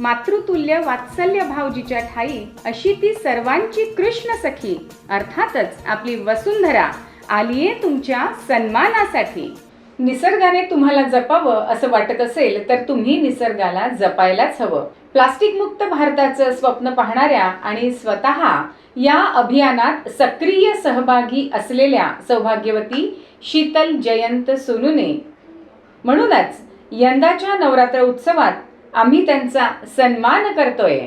मातृतुल्य वात्सल्य भावजीच्या ठाई अशी ती सर्वांची कृष्ण सखी. अर्थातच आपली वसुंधरा आलीये तुमच्या सन्मानासाठी. निसर्गाने तुम्हाला जपावं असं वाटत असेल तर तुम्ही निसर्गाला जपायलाच हवं. प्लास्टिक मुक्त भारताचं स्वप्न पाहणाऱ्या आणि स्वतः या अभियानात सक्रिय सहभागी असलेल्या सौभाग्यवती शीतल जयंत सोनूने. म्हणूनच यंदाच्या नवरात्र उत्सवात आम्ही त्यांचा सन्मान करतोय.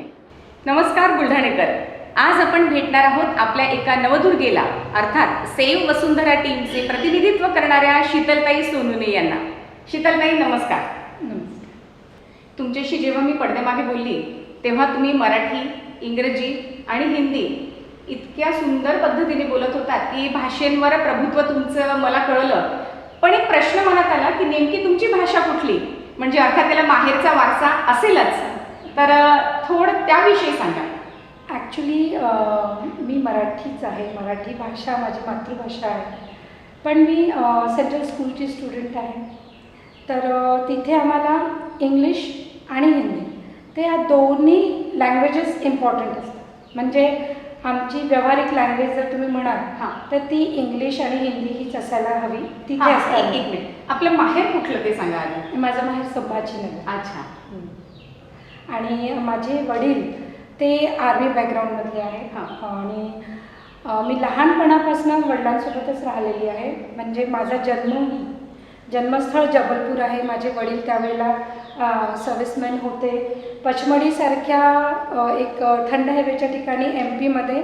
नमस्कार बुलढाणेकर. आज आपण भेटणार आहोत आपल्या एका नवदुर्गेला अर्थात सेव वसुंधरा टीमचे प्रतिनिधित्व करणाऱ्या शीतलताई सोनुने यांना. शीतलताई नमस्कार. तुमच्याशी जेव्हा मी पडद्यामागे बोलली तेव्हा तुम्ही मराठी इंग्रजी आणि हिंदी इतक्या सुंदर पद्धतीने बोलत होतात की भाषेंवर प्रभुत्व तुमचं मला कळलं. पण एक प्रश्न मनात आला की नेमकी तुमची भाषा कुठली? म्हणजे अर्थात त्याला माहेरचा वारसा असेलच. तर थोडं त्याविषयी सांगा. ॲक्च्युली मी मराठीच आहे. मराठी भाषा माझी मातृभाषा आहे. पण मी सेंट्रल स्कूलची स्टुडंट आहे. तर तिथे आम्हाला इंग्लिश आणि हिंदी ते या दोन्ही लँग्वेजेस इम्पॉर्टंट असतात. म्हणजे आमची व्यावहारिक लँग्वेज जर तुम्ही म्हणाल हां. तर ती इंग्लिश आणि हिंदी हीच असायला हवी. एक एक मिनिट आपलं माहेर कुठलं ते सांगा आधी? माझं माहेर संभाजीनगर. अच्छा. आणि माझे वडील ते आर्मी बॅकग्राऊंडमधले आहेत हां. आणि मी लहानपणापासून वडिलांसोबतच राहिलेली आहे. म्हणजे माझा जन्मही जन्मस्थळ जबलपूर आहे. माझे वडील त्यावेळेला सर्व्हिसमॅन होते. पचमडीसारख्या एक थंड हवेच्या ठिकाणी एम पीमध्ये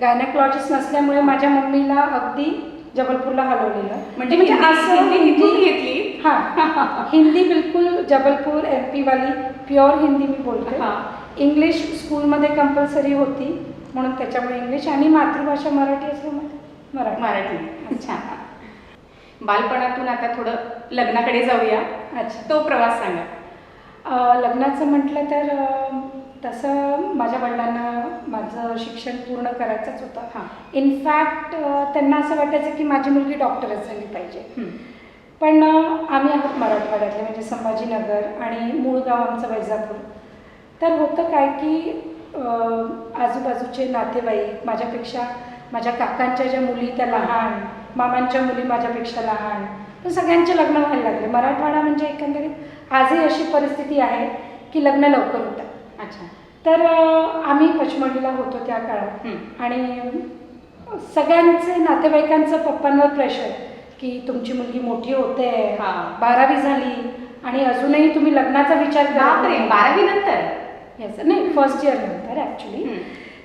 गायनॅकॉलॉजिस्ट नसल्यामुळे माझ्या मम्मीला अगदी जबलपूरला हलवलेलं. म्हणजे हिंदी- हिंदी तिथून घेतली? हां. हिंदी बिलकुल जबलपूर एम पीवाली प्युअर हिंदी मी बोलते. हां. इंग्लिश स्कूलमध्ये कंपल्सरी होती म्हणून त्याच्यामुळे इंग्लिश आणि मातृभाषा मराठी असल्यामुळे मराठी. मराठी. अच्छा. बालपणातून आता थोडं लग्नाकडे जाऊया. अच्छा. तो प्रवास सांगा. लग्नाचं म्हटलं तर तसं माझ्या वडिलांना माझं शिक्षण पूर्ण करायचंच होतं. हां. इनफॅक्ट त्यांना असं वाटायचं की माझी मुलगी डॉक्टरच झाली पाहिजे. पण आम्ही आहोत मराठवाड्यातले म्हणजे संभाजीनगर आणि मूळ गाव आमचं वैजापूर. तर होतं काय की आजूबाजूचे नातेवाईक माझ्यापेक्षा माझ्या काकांच्या ज्या मुली त्या लहान मामांच्या मुली माझ्यापेक्षा लहान तर सगळ्यांचे लग्न व्हायला लागले. मराठवाडा म्हणजे एकंदरीत आजही अशी परिस्थिती आहे की लग्न लवकर होतात अच्छा तर आम्ही पचमढीला होतो त्या काळात. आणि सगळ्यांचे नातेवाईकांचं पप्पांवर प्रेशर की तुमची मुलगी मोठी होते. बारावी झाली आणि अजूनही तुम्ही लग्नाचा विचार बापरे. बारावी नंतर Yes, नाही फर्स्ट इयर नंतर ॲक्च्युली.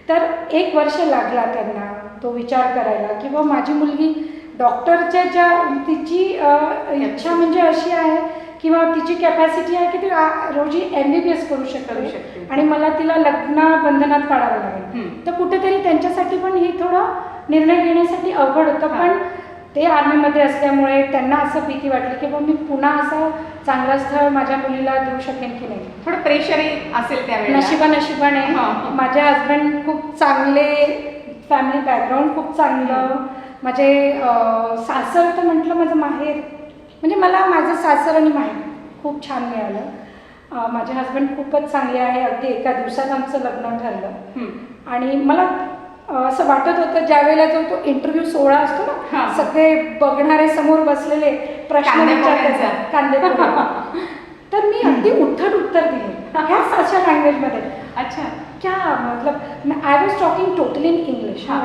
तर एक वर्ष लागला त्यांना तो विचार करायला किंवा माझी मुलगी डॉक्टरच्या ज्या तिची इच्छा म्हणजे अशी आहे किंवा तिची कॅपॅसिटी आहे की ती रोजी एम बी बी एस करू शकते. आणि मला तिला लग्न बंधनात पाडावं लागेल. तर कुठेतरी त्यांच्यासाठी पण हे थोडं निर्णय घेण्यासाठी अवघड होतं. पण ते आर्मीमध्ये असल्यामुळे त्यांना असं भीती वाटली की बा मी पुन्हा असं चांगलं स्थळ माझ्या मुलीला देऊ शकेन की नाही थोडं प्रेशरही असेल त्यावेळेला नशिबा नशिबाने हां. माझे हस्बंड खूप चांगले फॅमिली बॅकग्राऊंड खूप चांगलं माझे सासर तर म्हटलं माझं माहेर म्हणजे मला माझं सासर आणि माहेर खूप छान मिळालं. माझे हस्बंड खूपच चांगले आहे. अगदी एका दिवसात आमचं लग्न ठरलं. आणि मला असं वाटत होतं ज्यावेळेला जो तो इंटरव्ह्यू सोहळा असतो ना. सगळे बघणारे समोर बसलेले प्रश्न कांदेपोहे तर मी अगदी उद्धट उत्तर दिले. ह्याच अशा लँग्वेजमध्ये अच्छा. क्या मतलब I was talking totally in English हां.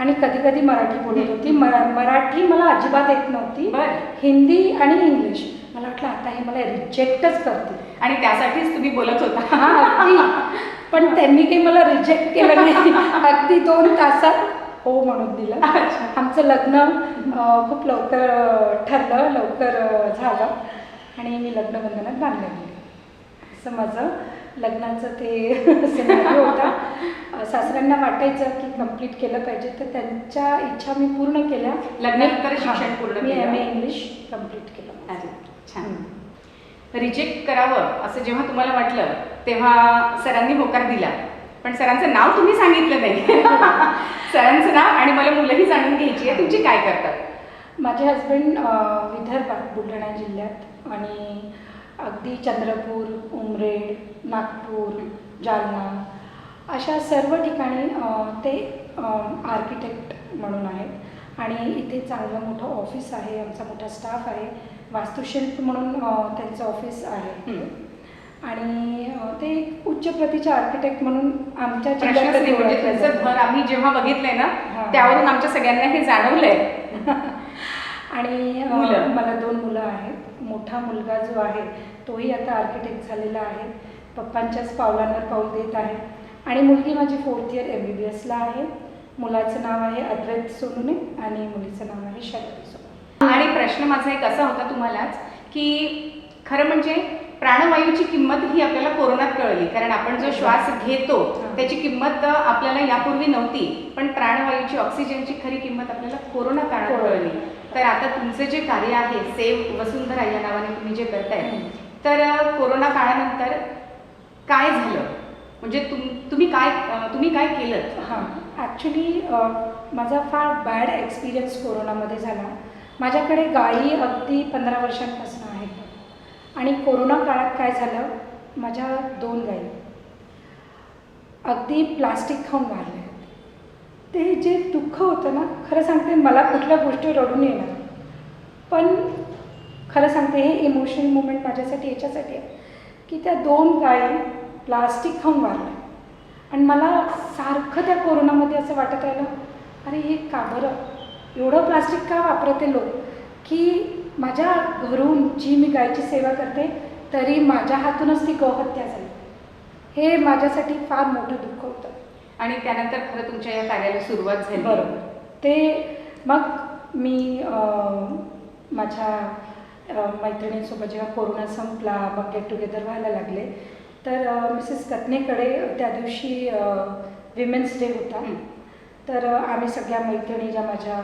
आणि कधी कधी मराठी बोलत होती. मरा मराठी मला अजिबात येत नव्हती. हिंदी आणि इंग्लिश. मला वाटलं आता हे मला रिजेक्टच करते आणि त्यासाठीच तुम्ही बोलत होता. हा अगदी. पण त्यांनी काही मला रिजेक्ट केलं नाही. अगदी दोन तासात हो म्हणून दिलं. आमचं लग्न खूप लवकर ठरलं. लवकर झालं. आणि मी लग्नबंधनात बांधले गेले. असं माझं लग्नाचं ते सिनेरिओ होता. सासऱ्यांना वाटायचं की कंप्लीट केलं पाहिजे. तर त्यांच्या इच्छा मी पूर्ण केल्या. लग्नानंतर शिक्षण पूर्ण मी. एम ए इंग्लिश कंप्लीट केलं. अरे छान. रिजेक्ट करावं असं जेव्हा तुम्हाला वाटलं तेव्हा सरांनी होकार दिला. पण सरांचं नाव तुम्ही सांगितलं नाही. सरांचं नाव आणि मला मुलंही जाणून घ्यायची आहे. तुमची काय करतात? माझे हस्बंड विदर्भात बुलढाणा जिल्ह्यात आणि अगदी चंद्रपूर उमरेड नागपूर जालना अशा सर्व ठिकाणी ते आर्किटेक्ट म्हणून आहेत आणि इथे चांगलं मोठं ऑफिस आहे आमचा मोठा स्टाफ आहे वास्तुशिल्प म्हणून त्यांचं ऑफिस आहे. आणि ते उच्च प्रतीचे आर्किटेक्ट म्हणून आमच्या म्हणजे. घर आम्ही जेव्हा बघितलंय ना. त्यावरून आमच्या सगळ्यांना हे जाणवलंय आणि? मला दोन मुलं आहेत मोठा मुलगा जो आहे तोही आता आर्किटेक्ट झालेला आहे. पप्पांच्याच पावलांवर पाऊल देत आहे. आणि मुलगी माझी fourth year M B B एसला आहे. मुलाचं नाव आहे अद्वैत सोनुने आणि मुलीचं नाव आहे शैलवी सोनुने. आणि प्रश्न माझा एक असा होता तुम्हालाच की खरं म्हणजे प्राणवायूची किंमत ही आपल्याला कोरोनात कळली. कारण आपण जो श्वास घेतो. त्याची किंमत आपल्याला यापूर्वी नव्हती. पण प्राणवायूची ऑक्सिजनची खरी किंमत आपल्याला कोरोना काळात. कळली. तर आता तुमचे जे कार्य आहे सेव वसुंधरा या नावाने तुम्ही जे करताय. तर कोरोना काळानंतर काय झालं? म्हणजे तुम तुम्ही काय तुम्ही काय केलं? हां. ॲक्च्युली माझा फार बॅड एक्सपिरियन्स कोरोनामध्ये झाला. माझ्याकडे गायी अगदी पंधरा वर्षांपासून आहेत. आणि कोरोना काळात काय झालं? माझ्या दोन गायी अगदी प्लास्टिक खाऊन मारले ते जे दुःख होतं ना खरं सांगते मला कुठल्या गोष्टी रडून येणार. पण खरं सांगते हे इमोशनल मुमेंट माझ्यासाठी याच्यासाठी आहे की त्या दोन गायी प्लास्टिक खाऊन वाढल्या आणि मला सारखं त्या कोरोनामध्ये असं वाटत राहिलं अरे हे का बरं? एवढं प्लास्टिक का वापरते लोक? की माझ्या घरून जी मी गायची सेवा करते तरी माझ्या हातूनच ती गौहत्या झाली. हे माझ्यासाठी फार मोठं दुःख होतं. आणि त्यानंतर खरं तुमच्या या कार्याला सुरुवात झाली. बरोबर. ते मग मी माझ्या मैत्रिणींसोबत जेव्हा कोरोना संपला मग गेट टुगेदर व्हायला लागले तर मिसेस कत्नेकडे त्या दिवशी विमेन्स डे होता. तर आम्ही सगळ्या मैत्रिणी ज्या माझ्या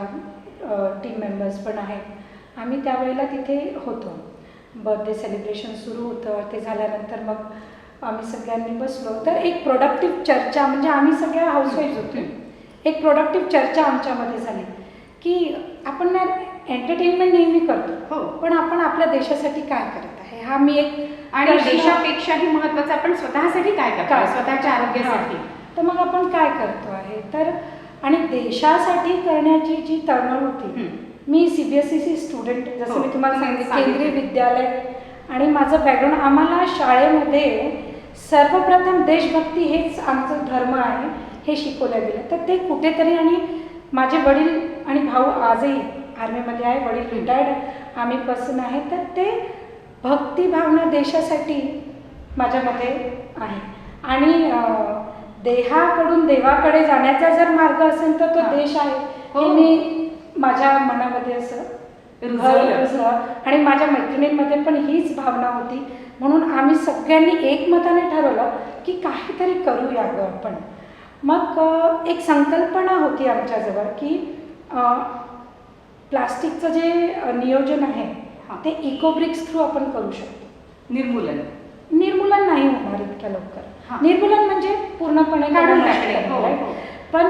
टीम मेंबर्स पण आहेत आम्ही त्यावेळेला तिथे होतो. बर्थडे सेलिब्रेशन सुरू होतं ते झाल्यानंतर मग आम्ही सगळ्यांनी बसलो. तर एक प्रोडक्टिव्ह चर्चा म्हणजे आम्ही सगळ्या हाऊसवाईफ होतो. एक प्रोडक्टिव्ह चर्चा आमच्यामध्ये झाली. की आपण ना एंटरटेनमेंट नेहमी करतो. हो. पण आपण आपल्या देशासाठी काय करत आहे? हा मी एक आणि देशापेक्षाही महत्वाचं. आपण स्वतःसाठी काय करतो? स्वतःच्या आरोग्यासाठी. तर मग आपण काय करतो आहे? तर आणि देशासाठी करण्याची जी तळमळ होती. मी C B S C student जसं हो, मी तुम्हाला तुम्ही सांगितलं सांगितलं. केंद्रीय विद्यालय. आणि माझं बॅकग्राऊंड आम्हाला शाळेमध्ये सर्वप्रथम देशभक्ती हेच आमचं धर्म आहे हे शिकवलं गेलं तर ते कुठेतरी आणि माझे वडील आणि भाऊ आजही आर्मीमध्ये आहे वडील रिटायर्ड आम्ही पर्सन आहे तर ते भक्तिभावना देशासाठी माझ्यामध्ये आहे आणि देहाकडून देवाकडे जाण्याचा जर मार्ग असेल तर तो. देश आहे हो. हे मी माझ्या मनामध्ये असं. आणि माझ्या मैत्रिणींमध्ये पण हीच भावना होती म्हणून आम्ही सगळ्यांनी एकमताने ठरवलं की काहीतरी करूया गं आपण मग एक संकल्पना होती आमच्याजवळ की प्लास्टिकचं जे नियोजन आहे. ते इकोब्रिक्स थ्रू आपण करू शकतो निर्मूलन निर्मूलन नाही होणार इतक्या लवकर. निर्मूलन म्हणजे पूर्णपणे काढून. करणे, हो? हो. पण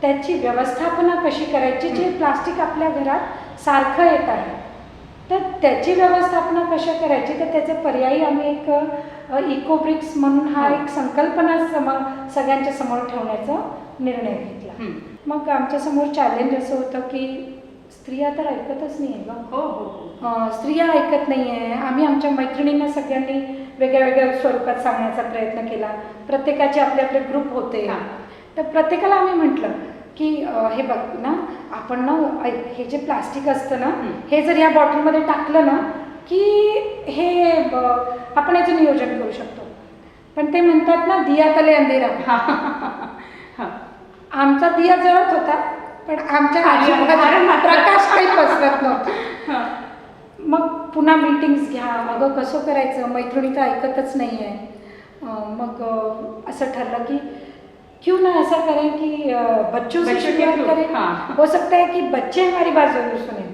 त्याची व्यवस्थापना कशी करायची जे प्लास्टिक आपल्या घरात सारखं येत आहे त्याची व्यवस्थापना कशा करायची तर त्याचे पर्यायी आम्ही एक इकोब्रिक्स म्हणून हा. एक संकल्पना सम सगळ्यांच्या समोर ठेवण्याचा निर्णय घेतला. मग आमच्यासमोर चॅलेंज असं होतं की स्त्रिया तर ऐकतच नाही आहे हो हो हो स्त्रिया ऐकत नाही आहे आम्ही आमच्या मैत्रिणींना सगळ्यांनी वेगळ्या वेगळ्या स्वरूपात सांगण्याचा प्रयत्न केला प्रत्येकाचे आपले आपले ग्रुप होते हां. तर प्रत्येकाला आम्ही म्हटलं की हे बघ ना आपण ना हे जे प्लास्टिक असतं ना हं. जर या बॉटलमध्ये टाकलं ना की हे आपण याचं नियोजन करू शकतो पण ते म्हणतात ना दिया तले अंधेरा हां. आमचा दिया जळत होता पण आमच्या. प्रकाश काही पसरत नव्हता हां. मग पुन्हा मीटिंग्स घ्या अगं कसं करायचं मैत्रिणी तर ऐकतच नाही आहे मग असं ठरलं की क्यों ना ऐसा करें कि बच्चों से शुरुआत करें हाँ. हो सकता है की बच्चे हमारी बात जरूर सुनेंगे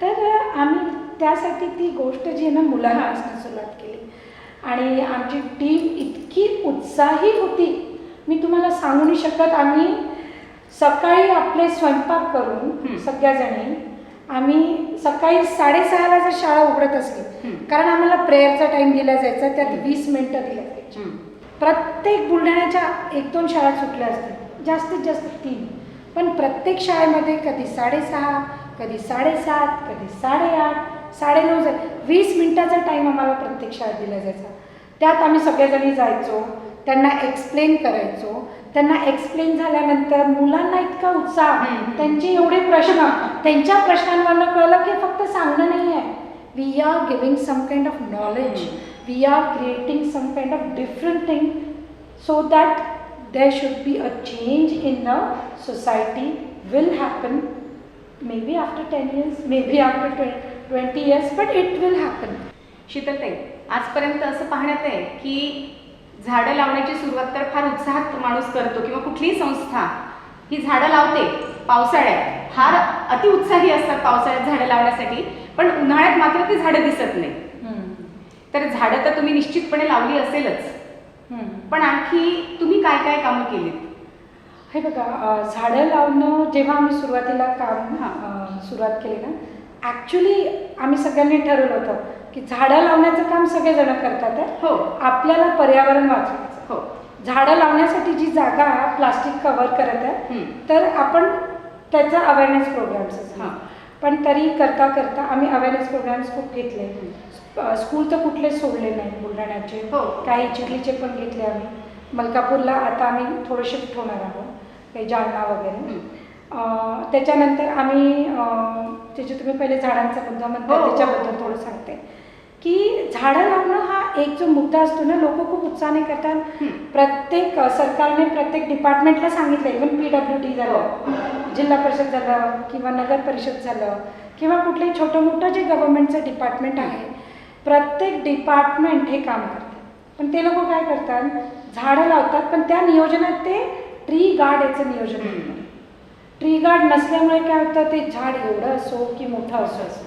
तर आम्ही त्यासाठी ती गोष्ट जी आहे ना मुलांना. असणं सुरुवात केली आणि आमची टीम इतकी उत्साही होती मी तुम्हाला सांगू नाही शकत आम्ही सकाळी आपले स्वयंपाक करून. सगळ्याजणी आम्ही सकाळी साडेसहाला जर शाळा उघडत असली. कारण आम्हाला प्रेयरचा टाइम दिला जायचा त्यात वीस मिनिटं दिल्या जायची. प्रत्येक बुलढाण्याच्या एक दोन शाळा सुटल्या असतील. जास्तीत जास्त तीन. पण प्रत्येक शाळेमध्ये कधी साडेसहा कधी साडेसात कधी साडेआठ साडेनऊ जर वीस मिनिटाचा टाईम आम्हाला प्रत्येक शाळेत दिला जायचा. त्यात आम्ही सगळेजणी जायचो त्यांना एक्सप्लेन करायचो. त्यांना एक्सप्लेन झाल्यानंतर मुलांना इतका उत्साह. त्यांचे एवढे प्रश्न त्यांच्या प्रश्नांवरनं कळलं की फक्त सांगणं नाही आहे we are giving some kind of knowledge we are creating some kind of different thing so that there should be a change in the society will happen maybe after 10 years maybe after 20, years but it will happen शीतलताई आजपर्यंत असं पाहण्यात आहे की झाडं लावण्याची सुरुवात तर फार उत्साहात माणूस करतो किंवा कुठलीही संस्था ही झाडं लावते पावसाळ्यात फार अतिउत्साही असतात पावसाळ्यात झाडं लावण्यासाठी पण उन्हाळ्यात मात्र ती झाडं दिसत नाही तर झाडं तर तुम्ही निश्चितपणे लावली असेलच. पण आणखी तुम्ही काय काय कामं केलीत? हे बघा झाडं लावणं जेव्हा आम्ही सुरुवातीला काम सुरुवात केली ना ॲक्च्युली आम्ही सगळ्यांनी ठरवलं होतं की झाडं लावण्याचं काम सगळेजण करतात. हो. आपल्याला पर्यावरण वाचवायचं. हो. झाडं लावण्यासाठी जी जागा प्लास्टिक कव्हर करत आहे. तर आपण त्याचा अवेअरनेस प्रोग्राम्स हां. पण तरी करता करता आम्ही अवेअरनेस प्रोग्राम्स खूप घेतले स्कूल तर कुठलेच सोडले नाही बुलढाण्याचे हो. काही चिखलीचे पण घेतले आम्ही मलकापूरला आता आम्ही थोडं शिफ्ट होणार आहोत काही जालना वगैरे हं. त्याच्यानंतर आम्ही अ, ते जे तुम्ही पहिले झाडांचा मुद्दा म्हणता हो, हो. त्याच्याबद्दल थोडं सांगते की झाडं लावणं हा एक जो मुद्दा असतो ना लोक खूप उत्साहाने करतात. हं. प्रत्येक सरकारने प्रत्येक डिपार्टमेंटला सांगितलं इव्हन पी डब्ल्यू डी झालं जिल्हा परिषद झालं किंवा नगर परिषद झालं किंवा कुठलंही छोटं मोठं जे गव्हर्नमेंटचं डिपार्टमेंट आहे प्रत्येक डिपार्टमेंट हे काम करते. पण ते लोक काय करतात? झाडं लावतात पण त्या नियोजनात ते ट्री गार्ड याचं नियोजन हं. करतात. ट्री गार्ड नसल्यामुळे काय होतं? ते झाड एवढं असो की मोठं असो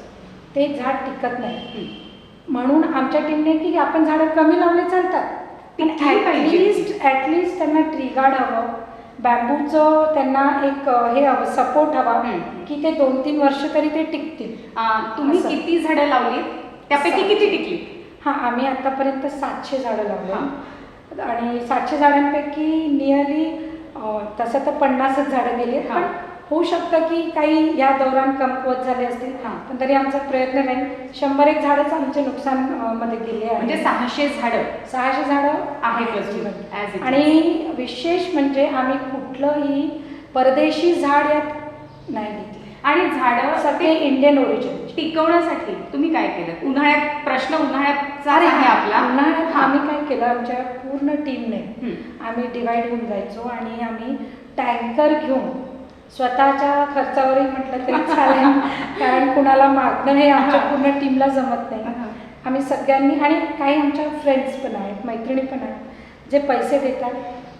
ते झाड टिकत नाही. हं. म्हणून आमच्या टीमने की आपण झाडं कमी लावले चालतात पण. ॲटलिस्ट ॲटलिस्ट त्यांना ट्री गार्ड हवं बॅम्बूचं त्यांना एक हे हवं सपोर्ट हवा. की ते दोन तीन वर्ष तरी ते टिकतील तुम्ही असं. किती झाडं लावली त्यापैकी. किती टिकली हां आम्ही आतापर्यंत सातशे झाडं लावले आणि सातशे झाडांपैकी नियरली तसं तर पन्नासच झाडं गेली. हां. पण होऊ शकतं की काही या दौरान कमकुवत झाले असतील? हां. पण तरी आमचा प्रयत्न राहील शंभर एक झाडंच आमचे नुकसानमध्ये गेले म्हणजे सहाशे झाडं. सहाशे झाडं आहेत. आणि विशेष म्हणजे आम्ही कुठलंही परदेशी झाड यात नाही घेतले. आणि झाडं सगळे इंडियन ओरिजिन टिकवण्यासाठी तुम्ही काय केलं? उन्हाळ्यात प्रश्न उन्हाळ्याचा आहे आपला. उन्हाळ्यात. आम्ही काय केलं? आमच्या पूर्ण टीमने. आम्ही डिवाइड होऊन जायचो आणि आम्ही टँकर घेऊन स्वतःच्या खर्चावरही म्हटलं तरी चालेल. कारण कुणाला मागणं हे आमच्या पूर्ण टीमला जमत नाही. आम्ही सगळ्यांनी आणि काही आमच्या फ्रेंड्स पण आहेत मैत्रिणी पण आहेत जे पैसे देतात.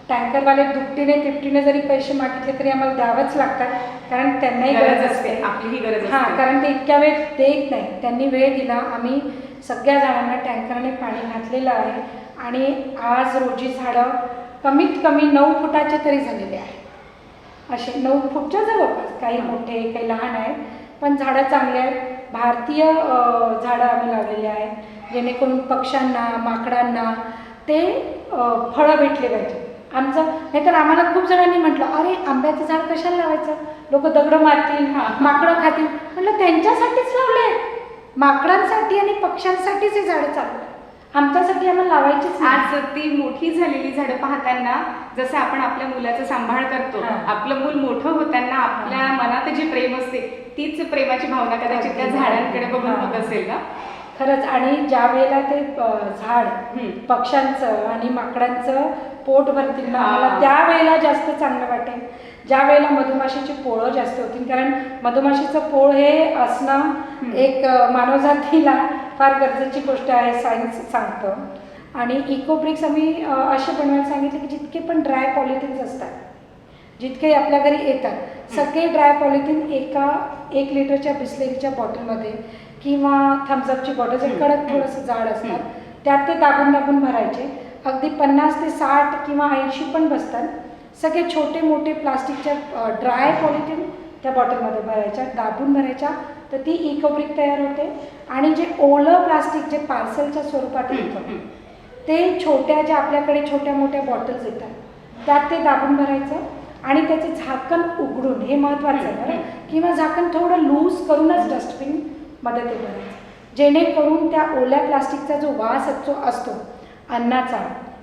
टँकरवाले दुपटीने तिपटीने जरी पैसे मागितले तरी आम्हाला द्यावंच लागतात कारण त्यांनाही गरज असते. आपलीही गरज हां कारण ते इतक्या वेळ देत नाही. त्यांनी वेळ दिला. आम्ही सगळ्या झाडांना टँकरने पाणी घातलेलं आहे. आणि आज रोजी झाडं कमीत कमी नऊ फुटाचे तरी झालेले आहे असे नऊ फूटच्या जवळपास काही मोठे काही लहान आहेत. पण झाडं चांगली आहेत. भारतीय झाडं आम्ही लावलेली आहेत. जेणेकरून पक्ष्यांना माकडांना ते फळं भेटले पाहिजे. आमचं नाहीतर आम्हाला खूप जणांनी म्हटलं अरे आंब्याचं झाड कशाला लावायचं? लोक दगडं मारतील हां. माकडं खातील. म्हटलं त्यांच्यासाठीच लावले माकडांसाठी आणि पक्ष्यांसाठीच हे झाडं चालू. आमच्यासाठी आम्हाला लावायचीच नाही. आज ती मोठी झालेली झाडं पाहताना जसं आपण आपल्या मुलाचा सांभाळ करतो. आपलं मूल मोठं होताना आपल्या. मनात जी प्रेम असते तीच प्रेमाची भावना कदाचित त्या. झाडांकडे बघून. होत असेल ना खरंच आणि ज्या वेळेला ते झाड. पक्ष्यांचं आणि माकडांचं पोट भरतील ना. मला त्यावेळेला जास्त चांगलं वाटेल ज्या वेळेला मधुमाशीची पोळं जास्त होतील कारण मधुमाशीचं पोळ हे असणं. एक मानवजातीला फार गरजेची गोष्ट आहे सायन्स सांगतं. आणि इको ब्रिक्स आम्ही असे बनवायला सांगितले की जितके पण ड्राय पॉलिथिन्स असतात जितके आपल्या घरी येतात सगळे ड्राय पॉलिथिन एका एक लिटरच्या बिस्लेरीच्या बॉटलमध्ये किंवा थम्सअपची बॉटल जे कडक थोडंसं जाड असतात त्यात ते दाबून दाबून भरायचे. अगदी पन्नास ते साठ किंवा ऐंशी पण बसतात. सगळे छोटे मोठे प्लास्टिकच्या ड्राय पॉलिथिन त्या बॉटलमध्ये भरायच्या दाबून भरायच्या तर ती इकोब्रिक तयार होते. आणि जे ओलं प्लास्टिक जे पार्सलच्या स्वरूपात येतं. ते छोट्या ज्या आपल्याकडे छोट्या मोठ्या बॉटल्स येतात त्यात ते दाबून भरायचं आणि त्याचे झाकण उघडून हे महत्त्वाचं आहे बरं? किंवा झाकण थोडं लूज करूनच डस्टबिनमध्ये ते भरायचं. जेणेकरून त्या ओल्या प्लास्टिकचा जो वास असतो असतो अन्नाचा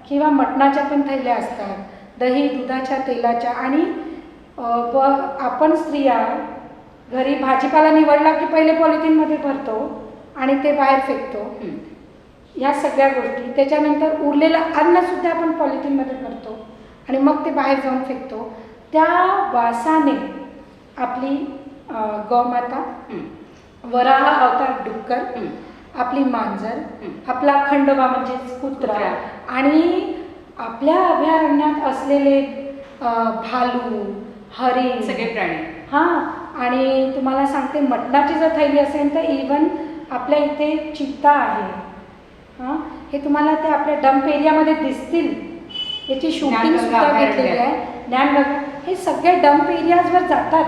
किंवा मटणाच्या पण थैल्या असतात दही दुधाच्या तेलाच्या आणि व आपण स्त्रिया घरी भाजीपाला निवडला की पहिले पॉलिथिनमध्ये भरतो आणि ते बाहेर फेकतो. या सगळ्या गोष्टी त्याच्यानंतर उरलेलं अन्नसुद्धा आपण पॉलिथिनमध्ये भरतो आणि मग ते बाहेर जाऊन फेकतो त्या वासाने आपली गौमाता. वराह अवतार डुक्कर. आपली मांजर. आपला खंडोबा म्हणजेच कुत्रा. आणि आपल्या अभयारण्यात असलेले भालू हरिण सगळे प्राणी हां आणि तुम्हाला सांगते मटणाची जर थैली असेल तर इवन आपल्या इथे चित्ता आहे. हां? हे तुम्हाला ते आपल्या डंप एरियामध्ये दिसतील. याची शूटिंग सुद्धा घेतलेली. आहे. ज्ञानगंगा हे सगळे डंप एरियाजवर जातात.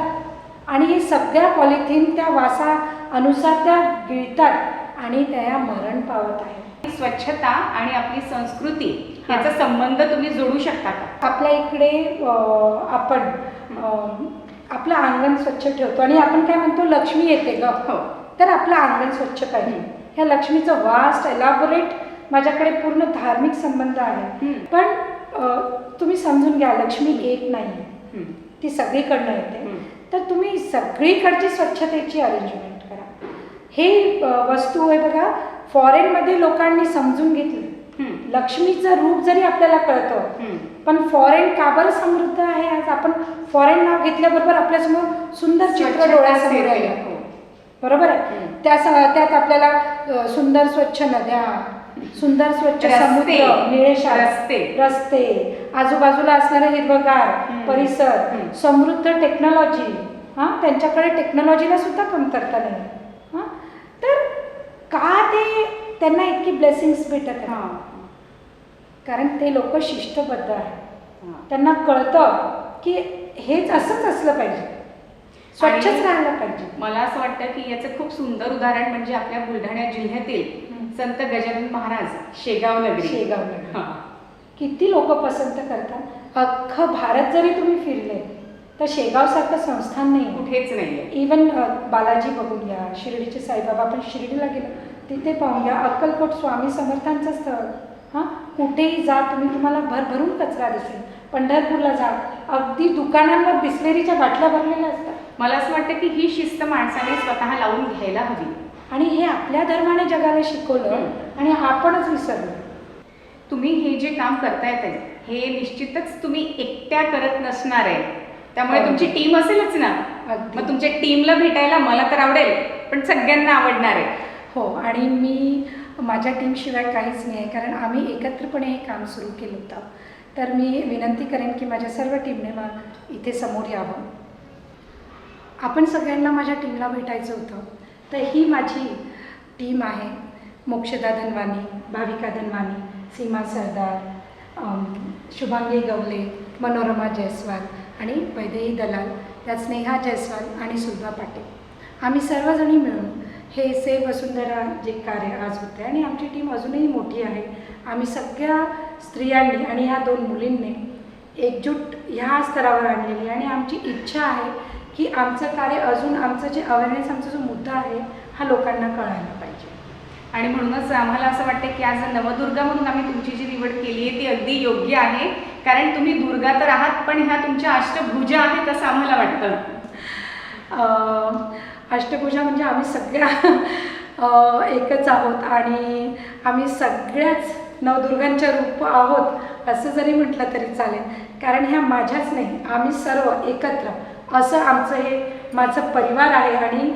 आणि हे सगळ्या पॉलिथिन त्या वासा अनुसार त्या गिळतात आणि त्या मरण पावत आहेत स्वच्छता आणि आपली संस्कृती याचा संबंध तुम्ही जोडू शकता का? आपल्या इकडे आपण आपलं अंगण स्वच्छ ठेवतो. आणि आपण काय म्हणतो लक्ष्मी येते ग. हो. तर आपलं अंगण स्वच्छ पाहिजे ह्या लक्ष्मीचं वास्ट एलॅबोरेट माझ्याकडे पूर्ण धार्मिक संबंध आहे. पण तुम्ही समजून घ्या लक्ष्मी एक नाही. ती सगळीकडनं येते. तर तुम्ही सगळीकडची स्वच्छतेची अरेंजमेंट करा हे वस्तू आहे बघा फॉरेनमध्ये लोकांनी समजून घेतलं. लक्ष्मीचं रूप जरी आपल्याला कळतं. पण फॉरेन का बरं समृद्ध आहे आज आपण फॉरेन नाव घेतल्याबरोबर आपल्यासमोर सुंदर चित्र डोळ्यासमोर सेवे. बरोबर आहे त्यात आपल्याला सुंदर स्वच्छ नद्या सुंदर स्वच्छ समुद्र निळेशार रस्ते. रस्ते आजूबाजूला असणारे हिरवगार. परिसर. समृद्ध टेक्नॉलॉजी हां त्यांच्याकडे टेक्नॉलॉजीला सुद्धा कमतरता नाही हां तर का ते त्यांना इतकी ब्लेसिंग्स भेटत हां. कारण ते लोक शिस्तबद्ध आहेत. त्यांना कळतं की हेच असंच असलं पाहिजे स्वच्छच राहायला पाहिजे. मला असं वाटतं की याचं खूप सुंदर उदाहरण म्हणजे आपल्या बुलढाणा जिल्ह्यातील. संत गजानन महाराज शेगाव नगरी. शेगाव नगरी. किती लोक पसंत करतात? अख्खं भारत जरी तुम्ही फिरले तर शेगावसारखं संस्थान नाही. कुठेच नाहीये. इवन बालाजी बघून घ्या शिर्डीचे साईबाबा आपण शिर्डीला गेलो तिथे पाहून घ्या अक्कलकोट स्वामी समर्थांचं स्थळ. हां? कुठेही जा तुम्ही तुम्हाला भरभरून कचरा दिसेल. पंढरपूरला जा. अगदी दुकानांवर बिस्लेरीच्या बाटल्या भरलेल्या असतात. मला असं वाटतं की ही शिस्त माणसाने स्वतः लावून घ्यायला हवी. आणि हे आपल्या धर्माने जगाला शिकवलं हं. आणि आपणच विसरलो. तुम्ही हे जे काम करतायत आहे, हे निश्चितच तुम्ही एकट्या करत नसणार आहे. त्यामुळे. तुमची टीम असेलच ना. मग तुमच्या टीमला भेटायला मला तर आवडेल पण सगळ्यांना आवडणार आहे. हो आणि मी माझ्या टीमशिवाय काहीच नाही आहे कारण आम्ही एकत्रपणे हे काम सुरू केलं होतं. तर मी विनंती करेन की माझ्या सर्व टीमने मा इथे समोर यावं. आपण सगळ्यांना माझ्या टीमला भेटायचं होतं. तर ही माझी टीम आहे. मोक्षदा धनवानी भाविका धनवानी सीमा सरदार शुभांगी गवले मनोरमा जयस्वाल आणि वैदेही दलाल त्यात स्नेहा जयस्वाल आणि सुलभा पाटील. आम्ही सर्वजणी मिळून हे से वसुंधरा जे कार्य आज होते आणि आमची टीम अजूनही मोठी आहे. आम्ही सगळ्या स्त्रियांनी आणि ह्या दोन मुलींनी एकजूट ह्या स्तरावर आणलेली आणि आमची इच्छा आहे की आमचं कार्य अजून आमचं जे अवेअरनेस आमचा जो मुद्दा आहे हा लोकांना कळायला पाहिजे. आणि म्हणूनच आम्हाला असं वाटतं की आज नवदुर्गा म्हणून आम्ही तुमची जी निवड केली आहे ती अगदी योग्य आहे. कारण तुम्ही दुर्गा तर आहात पण ह्या तुमच्या अष्टभुजा आहेत असं आम्हाला वाटतं. अष्टभुजा म्हणजे आम्ही सगळ्या एकच आहोत आणि आम्ही सगळ्याच नवदुर्गांच्या रूप आहोत असं जरी म्हटलं तरी चालेल. कारण ह्या माझ्याच नाही आम्ही सर्व एकत्र असं आमचं हे माझं परिवार आहे आणि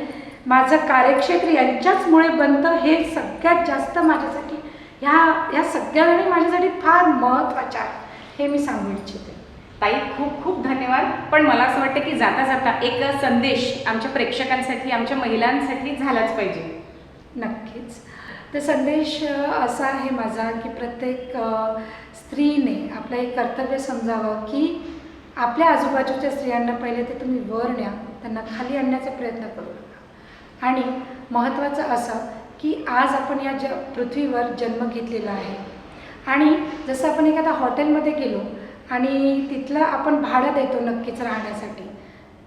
माझं कार्यक्षेत्र यांच्याचमुळे बनतं हे सगळ्यात जास्त माझ्यासाठी ह्या ह्या सगळ्या जणी माझ्यासाठी फार महत्त्वाच्या आहेत हे मी सांगू इच्छिते. ताई खूप खूप धन्यवाद. पण मला असं वाटतं की जाता जाता एक संदेश आमच्या प्रेक्षकांसाठी आमच्या महिलांसाठी झालाच पाहिजे. नक्कीच. तर संदेश असा आहे माझा की प्रत्येक स्त्रीने आपलं एक कर्तव्य समजावं की आपल्या आजूबाजूच्या स्त्रियांना पहिले ते तुम्ही वर न्या त्यांना खाली आणण्याचा प्रयत्न करू नका. आणि महत्त्वाचं असं की आज आपण या ज पृथ्वीवर जन्म घेतलेला आहे. आणि जसं आपण एखाद्या हॉटेलमध्ये गेलो आणि तिथलं आपण भाडं देतो नक्कीच राहण्यासाठी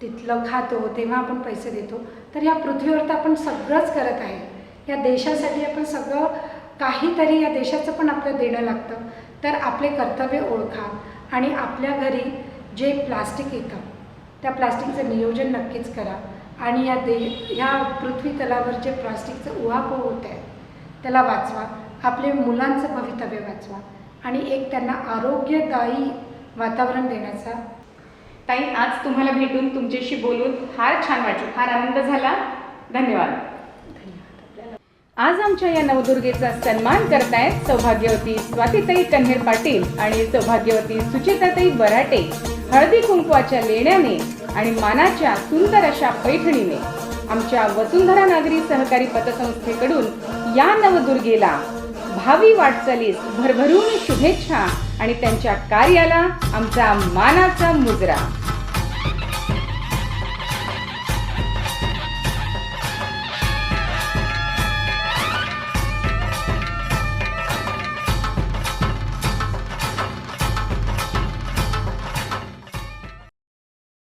तिथलं खातो तेव्हा आपण पैसे देतो तर या पृथ्वीवर तर आपण सगळंच करत आहे. या देशासाठी आपण सगळं काहीतरी या देशाचं पण आपलं देणं लागतं. तर आपले कर्तव्य ओळखा आणि आपल्या घरी जे प्लास्टिक येतं त्या प्लास्टिकचं नियोजन नक्कीच करा. आणि या दे ह्या पृथ्वी तलावर जे प्लास्टिकचं उहापोह होत आहे त्याला वाचवा. आपले मुलांचं भवितव्य वाचवा. आणि एक त्यांना आरोग्यदायी वातावरण देण्याचा. ताई आज तुम्हाला भेटून तुमच्याशी बोलून फार छान वाटलं. फार आनंद झाला. धन्यवाद. आज आमच्या या नवदुर्गेचा सन्मान करतायत सौभाग्यवती स्वातीताई कन्हेर पाटील आणि सौभाग्यवती सुचेताताई बराटे हळदी कुंकवाच्या लेण्याने आणि मानाच्या सुंदर अशा पैठणीने आमच्या वसुंधरा नागरी सहकारी पतसंस्थेकडून या नवदुर्गेला भावी वाटचालीस भरभरून शुभेच्छा आणि त्यांच्या कार्याला आमचा मानाचा मुजरा.